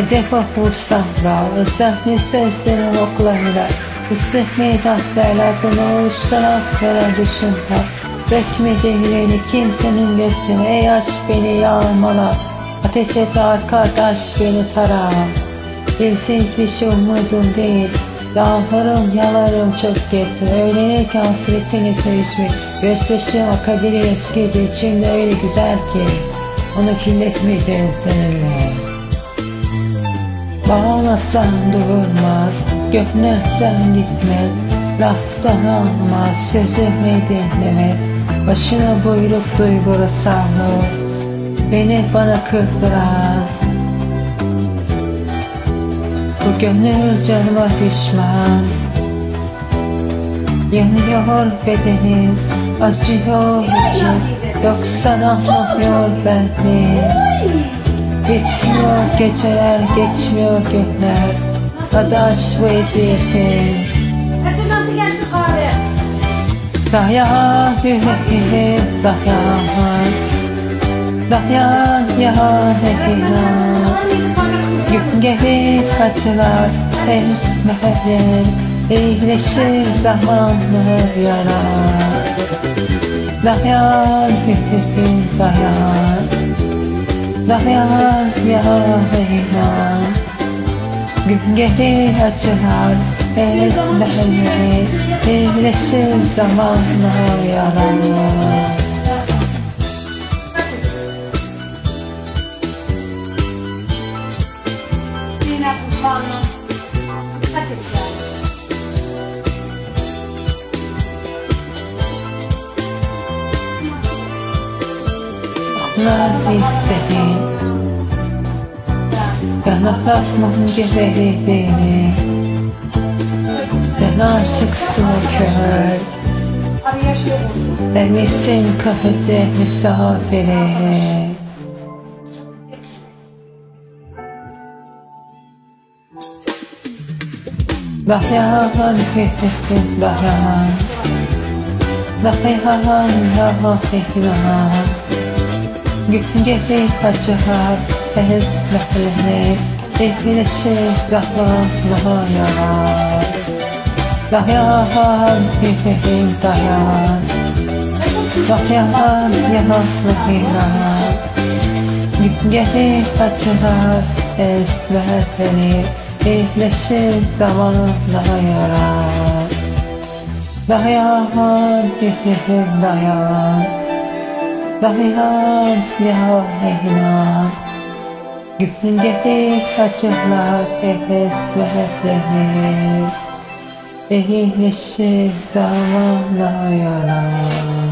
Hedef okursahra, özahli sözlerin oklarıyla Üstehmeyi tahterler adını uçtan veren dışında Dökmedi yüreğini kimsenin gözüne Ey aşk beni yağmala Ateş et kardeş beni tara. Gerisi hiçbir şey umudum değil Yağlarım yalarım çok geç. Öğlenirken hasretini sevişmek Gözyaşım akabilir eskici içimde öyle güzel ki Onu kirletmeyeceğim seninle Bağlasan durmaz Göklersen gitmez. Laftan almaz Sözümü dinlemez. Başına buyruk duyguru sağlı Beni bana kırdıran. Bu gönül canıma düşman. Yanıyor bedenim Acıyor içim Yoksa anlamıyor beni Bitmiyor geceler geçmiyor günler. Adaş bu eziyetim Hadi nasıl geldi kahve? Dayan yüreğim dayan Dayan ya inan Gün gibi acılar esmerir İyileşir zamanlı yarar Dayan yüreğim dayan Dayan ya inan Gün gibi acılar esmerir İyileşir zamanla kuzmanla. Hadi güzel. Nar hissedin Yanaklarımın geberi beni. Sen aşıksın kör. Yaşıyorum. Benlisin kahve misafiri. Dayan hififin dayan Dayan dayan Gün gibi acılar Ezberlenir Evleşir zamanla yarar Dayan hififin dayan Dayan yanaklarına Gün gibi acılar ezberlenir İyileşir zamanla yarar Dayan hififin dayan Dayan ya inan Gün gibi acılar ezberlenir İyileşir zamanla yarar